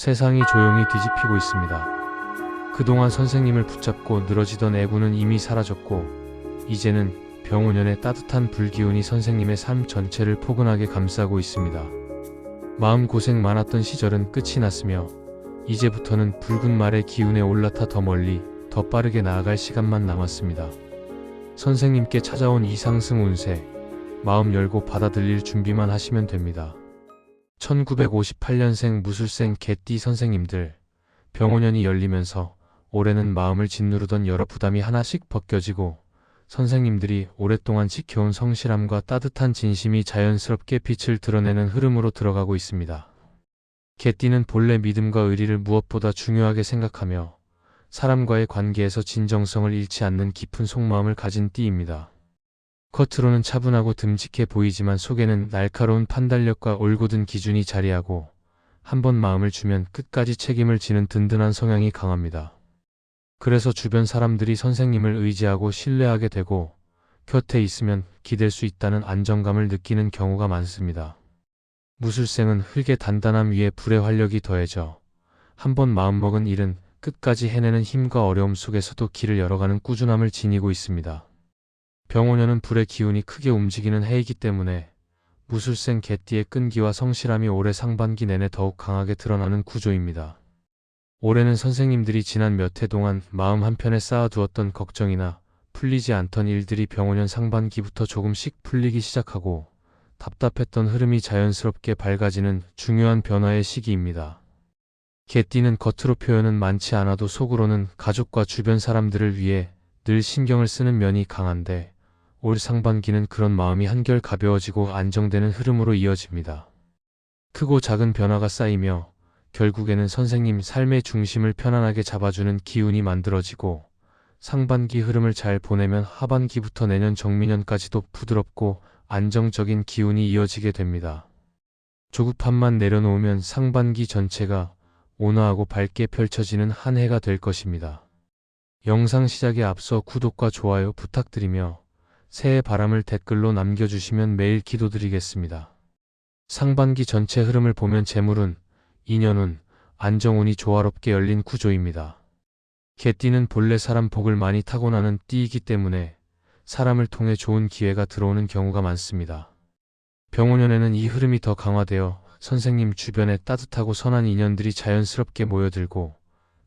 세상이 조용히 뒤집히고 있습니다. 그동안 선생님을 붙잡고 늘어지던 애구는 이미 사라졌고, 이제는 병원연의 따뜻한 불기운이 선생님의 삶 전체를 포근하게 감싸고 있습니다. 마음 고생 많았던 시절은 끝이 났으며, 이제부터는 붉은 말의 기운에 올라타 더 멀리, 더 빠르게 나아갈 시간만 남았습니다. 선생님께 찾아온 이 상승 운세, 마음 열고 받아들일 준비만 하시면 됩니다. 1958년생 무술생 개띠 선생님들, 병원연이 열리면서 올해는 마음을 짓누르던 여러 부담이 하나씩 벗겨지고 선생님들이 오랫동안 지켜온 성실함과 따뜻한 진심이 자연스럽게 빛을 드러내는 흐름으로 들어가고 있습니다. 개띠는 본래 믿음과 의리를 무엇보다 중요하게 생각하며 사람과의 관계에서 진정성을 잃지 않는 깊은 속마음을 가진 띠입니다. 겉으로는 차분하고 듬직해 보이지만 속에는 날카로운 판단력과 올곧은 기준이 자리하고 한 번 마음을 주면 끝까지 책임을 지는 든든한 성향이 강합니다. 그래서 주변 사람들이 선생님을 의지하고 신뢰하게 되고 곁에 있으면 기댈 수 있다는 안정감을 느끼는 경우가 많습니다. 무술생은 흙의 단단함 위에 불의 활력이 더해져 한 번 마음먹은 일은 끝까지 해내는 힘과 어려움 속에서도 길을 열어가는 꾸준함을 지니고 있습니다. 병원연은 불의 기운이 크게 움직이는 해이기 때문에 무술생 개띠의 끈기와 성실함이 올해 상반기 내내 더욱 강하게 드러나는 구조입니다. 올해는 선생님들이 지난 몇 해 동안 마음 한편에 쌓아두었던 걱정이나 풀리지 않던 일들이 병원연 상반기부터 조금씩 풀리기 시작하고 답답했던 흐름이 자연스럽게 밝아지는 중요한 변화의 시기입니다. 개띠는 겉으로 표현은 많지 않아도 속으로는 가족과 주변 사람들을 위해 늘 신경을 쓰는 면이 강한데 올 상반기는 그런 마음이 한결 가벼워지고 안정되는 흐름으로 이어집니다. 크고 작은 변화가 쌓이며 결국에는 선생님 삶의 중심을 편안하게 잡아주는 기운이 만들어지고 상반기 흐름을 잘 보내면 하반기부터 내년 정미년까지도 부드럽고 안정적인 기운이 이어지게 됩니다. 조급함만 내려놓으면 상반기 전체가 온화하고 밝게 펼쳐지는 한 해가 될 것입니다. 영상 시작에 앞서 구독과 좋아요 부탁드리며 새해 바람을 댓글로 남겨주시면 매일 기도드리겠습니다. 상반기 전체 흐름을 보면 재물운, 인연운, 안정운이 조화롭게 열린 구조입니다. 개띠는 본래 사람 복을 많이 타고나는 띠이기 때문에 사람을 통해 좋은 기회가 들어오는 경우가 많습니다. 병원연에는 이 흐름이 더 강화되어 선생님 주변에 따뜻하고 선한 인연들이 자연스럽게 모여들고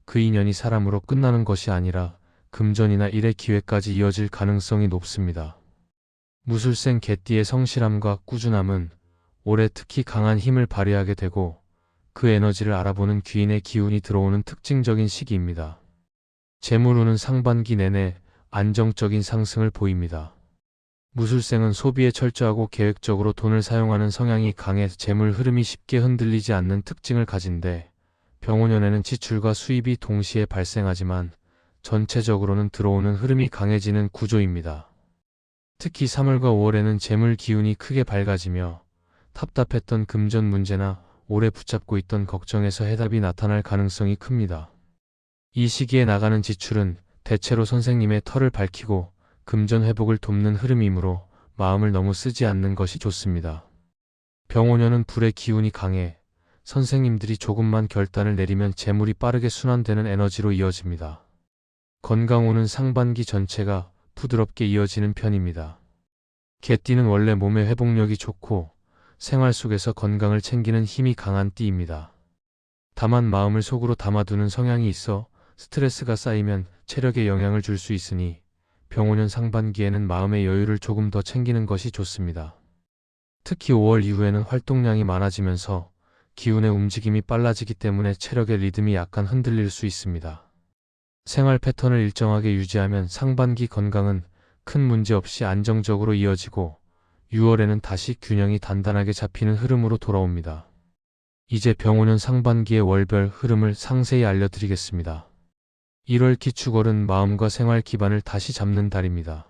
그 인연이 사람으로 끝나는 것이 아니라 금전이나 일의 기회까지 이어질 가능성이 높습니다. 무술생 개띠의 성실함과 꾸준함은 올해 특히 강한 힘을 발휘하게 되고 그 에너지를 알아보는 귀인의 기운이 들어오는 특징적인 시기입니다. 재물운은 상반기 내내 안정적인 상승을 보입니다. 무술생은 소비에 철저하고 계획적으로 돈을 사용하는 성향이 강해 재물 흐름이 쉽게 흔들리지 않는 특징을 가진데 병원연에는 지출과 수입이 동시에 발생하지만 전체적으로는 들어오는 흐름이 강해지는 구조입니다. 특히 3월과 5월에는 재물 기운이 크게 밝아지며 답답했던 금전 문제나 오래 붙잡고 있던 걱정에서 해답이 나타날 가능성이 큽니다. 이 시기에 나가는 지출은 대체로 선생님의 털을 밝히고 금전 회복을 돕는 흐름이므로 마음을 너무 쓰지 않는 것이 좋습니다. 병원연은 불의 기운이 강해 선생님들이 조금만 결단을 내리면 재물이 빠르게 순환되는 에너지로 이어집니다. 건강운은 상반기 전체가 부드럽게 이어지는 편입니다. 개띠는 원래 몸의 회복력이 좋고 생활 속에서 건강을 챙기는 힘이 강한 띠입니다. 다만 마음을 속으로 담아두는 성향이 있어 스트레스가 쌓이면 체력에 영향을 줄 수 있으니 병원연 상반기에는 마음의 여유를 조금 더 챙기는 것이 좋습니다. 특히 5월 이후에는 활동량이 많아지면서 기운의 움직임이 빨라지기 때문에 체력의 리듬이 약간 흔들릴 수 있습니다. 생활 패턴을 일정하게 유지하면 상반기 건강은 큰 문제 없이 안정적으로 이어지고 6월에는 다시 균형이 단단하게 잡히는 흐름으로 돌아옵니다. 이제 병원은 상반기의 월별 흐름을 상세히 알려드리겠습니다. 1월 기축월은 마음과 생활 기반을 다시 잡는 달입니다.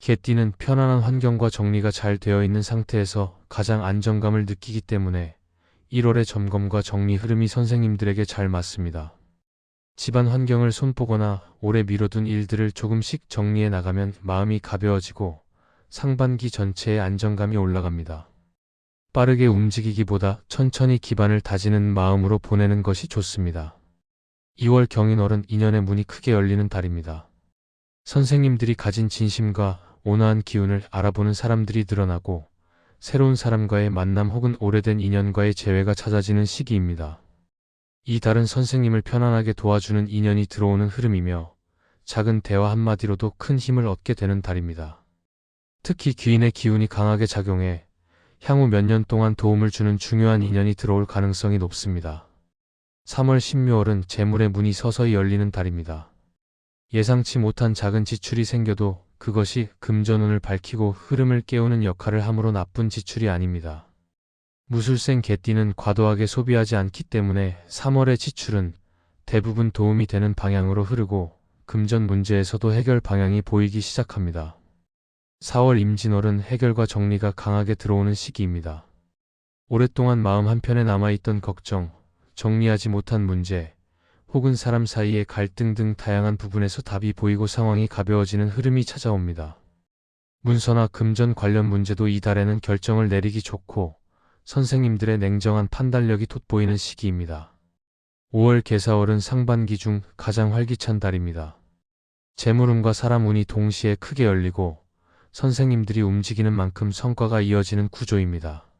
개띠는 편안한 환경과 정리가 잘 되어 있는 상태에서 가장 안정감을 느끼기 때문에 1월의 점검과 정리 흐름이 선생님들에게 잘 맞습니다. 집안 환경을 손보거나 오래 미뤄둔 일들을 조금씩 정리해 나가면 마음이 가벼워지고 상반기 전체의 안정감이 올라갑니다. 빠르게 움직이기보다 천천히 기반을 다지는 마음으로 보내는 것이 좋습니다. 2월 경인월은 인연의 문이 크게 열리는 달입니다. 선생님들이 가진 진심과 온화한 기운을 알아보는 사람들이 늘어나고 새로운 사람과의 만남 혹은 오래된 인연과의 재회가 찾아지는 시기입니다. 이 달은 선생님을 편안하게 도와주는 인연이 들어오는 흐름이며 작은 대화 한마디로도 큰 힘을 얻게 되는 달입니다. 특히 귀인의 기운이 강하게 작용해 향후 몇 년 동안 도움을 주는 중요한 인연이 들어올 가능성이 높습니다. 3월 신묘월은 재물의 문이 서서히 열리는 달입니다. 예상치 못한 작은 지출이 생겨도 그것이 금전운을 밝히고 흐름을 깨우는 역할을 함으로 나쁜 지출이 아닙니다. 무술생 개띠는 과도하게 소비하지 않기 때문에 3월의 지출은 대부분 도움이 되는 방향으로 흐르고 금전 문제에서도 해결 방향이 보이기 시작합니다. 4월 임진월은 해결과 정리가 강하게 들어오는 시기입니다. 오랫동안 마음 한편에 남아있던 걱정, 정리하지 못한 문제, 혹은 사람 사이의 갈등 등 다양한 부분에서 답이 보이고 상황이 가벼워지는 흐름이 찾아옵니다. 문서나 금전 관련 문제도 이달에는 결정을 내리기 좋고 선생님들의 냉정한 판단력이 돋보이는 시기입니다. 5월 개사월은 상반기 중 가장 활기찬 달입니다. 재물운과 사람 운이 동시에 크게 열리고 선생님들이 움직이는 만큼 성과가 이어지는 구조입니다.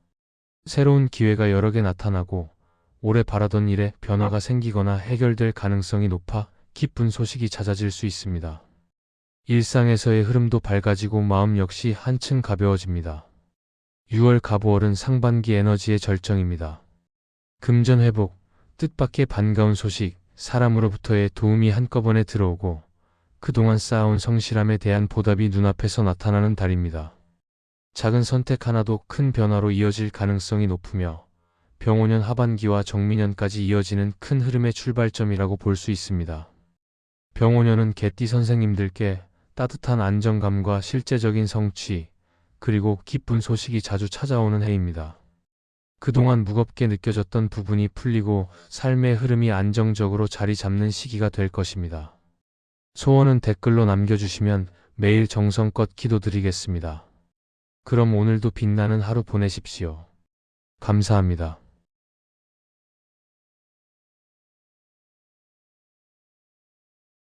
새로운 기회가 여러 개 나타나고 오래 바라던 일에 변화가 생기거나 해결될 가능성이 높아 기쁜 소식이 찾아질 수 있습니다. 일상에서의 흐름도 밝아지고 마음 역시 한층 가벼워집니다. 6월 갑오월은 상반기 에너지의 절정입니다. 금전 회복, 뜻밖의 반가운 소식, 사람으로부터의 도움이 한꺼번에 들어오고 그동안 쌓아온 성실함에 대한 보답이 눈앞에서 나타나는 달입니다. 작은 선택 하나도 큰 변화로 이어질 가능성이 높으며 병오년 하반기와 정미년까지 이어지는 큰 흐름의 출발점이라고 볼 수 있습니다. 병오년은 개띠 선생님들께 따뜻한 안정감과 실제적인 성취, 그리고 기쁜 소식이 자주 찾아오는 해입니다. 그동안 무겁게 느껴졌던 부분이 풀리고 삶의 흐름이 안정적으로 자리 잡는 시기가 될 것입니다. 소원은 댓글로 남겨주시면 매일 정성껏 기도드리겠습니다. 그럼 오늘도 빛나는 하루 보내십시오. 감사합니다.